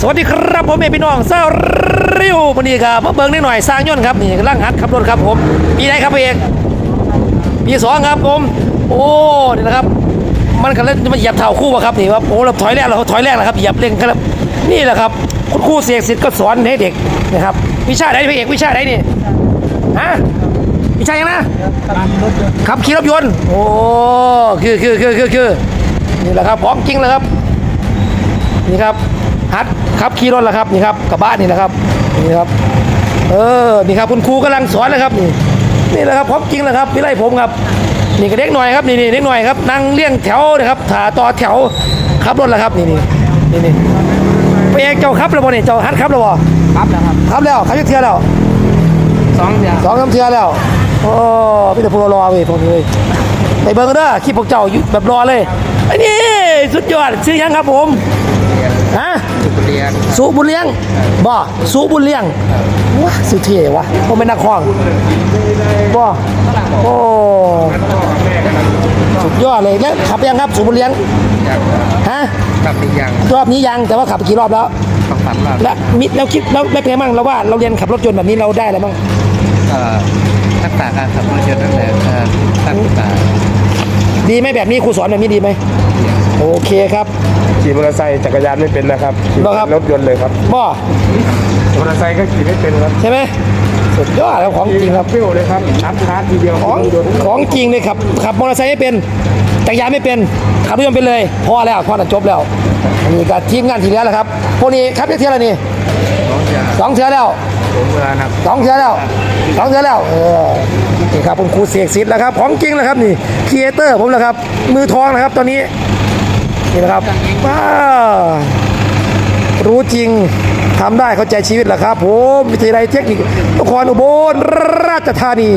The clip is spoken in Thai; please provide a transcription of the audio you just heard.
สวัสดีครับผมเอพี่น้องเซาริววันนี้ครับมาเบิ่งนิดหน่อยสร้างยนต์ครับนี่กำลังหัดขับรถครับผมปีไหนครับพี่เอกปีสองครับผม โอ้นี่นะครับ มันก็เล่นมันเหยียบเท้าคู่ป่ะครับนี่ว่าโอ้เราถอยแรกเราถอยแรกนะครับเหยียบเร่งครับนี่แหละครับคุณครูเสียกสิทธิ์ก็สอนให้เด็กนะครับ วิชาไหนพี่เอกวิชาไหนนี่ฮะวิชายังนะขับขี่รถยนต์โอ้คือคือคือคือคือนี่แหละครับของจริงเลยครับนี่ครับ ฮัดขับขี่รถแล้วครับนี่ครับกระบะนี่นะครับนี่ครับ เออนี่ครับคุณครูกำลังสอนเลยครับนี่นี่แหละครับของจริงเลยครับพี่ไล่ผมครับนี่ก็เด็กหน่อยครับนี่นี่เด็กหน่อยครับนั่งเลี้ยงแถวนะครับถาต่อแถวขับรถแล้วครับนี่นี่นี่นี่ไปเองเจ้าขับแล้วบ่เนี่ยเจ้าฮัดขับแล้วบ่ครับแล้วครับขับแล้วขับยักเทือแล้วสองอย่างสองสามเทือแล้วโอ้พี่แต่พวกเรารอเว้ยพวกนี้เว้ยไปเบิ่งกันเด้อคลิปพวกเจ้าอยู่แบบรอเลยไอ้นี่สุดยอดชื่อยังครับผมฮะสุเรี ยนสุบุญเลี้ยงบ่สุบุญเลี้ยงว้าสุเท่วะผมเป็นนักร้องบ่โอ้สุดยอดเลยแล้วขับยังครับสุบุญเลี้ยงอย่างฮะกับอีกอย่างรอบนี้ยังแต่ว่าขับกี่รอบแล้วต้องสามรอบและมิแล้วคิดแล้วไม่เป็นไงบ้างเราว่าเราเรียนขับรถยนต์แบบนี้เราได้อะไรบ้างเอ่อทักษะการขับรถยนต์ตั้งแต่เอ่อตั้งแต่ดีไหมแบบนี้ครูสอนแบบนี้ดีไหมโอเคครับ ขี่มอเตอร์ไซค์จักรยานไม่เป็นนะครับขี่เหรอครับ รถยนต์เลยครับบ่มอเตอร์ไซค์ก็ขี่ไม่เป็นครับใช่ไหมสุดยอดแล้วของจริงครับ เปรี้ยวเลยครับอัพคาร์ททีเดียวของยนต์ของจริงเลยครับขับมอเตอร์ไซค์ไม่เป็นจักรยานไม่เป็นขับรถยนต์เป็นเลยพอแล้วพอแล้วจบแล้วอันนี้ก็ทีมงานทีเหลือแล้วครับพวกนี้ครับเที่ยวแล้วนี่น้องจะสองเที่ยวแล้วผมเวลานับสองเที่ยวแล้วสองเที่ยวแล้วเออนี่ครับคุณครูเสกสิทธิ์แล้วครับของจริงแล้วครับนี่ครีเอเตอร์ผมแล้วครับมือทองนะครับตอนนี้ นี่นะครับว้ารู้จริงทำได้เข้าใจชีวิตแหละครับผมวิทยาลัยเทคนิคนครอุบลราชธานี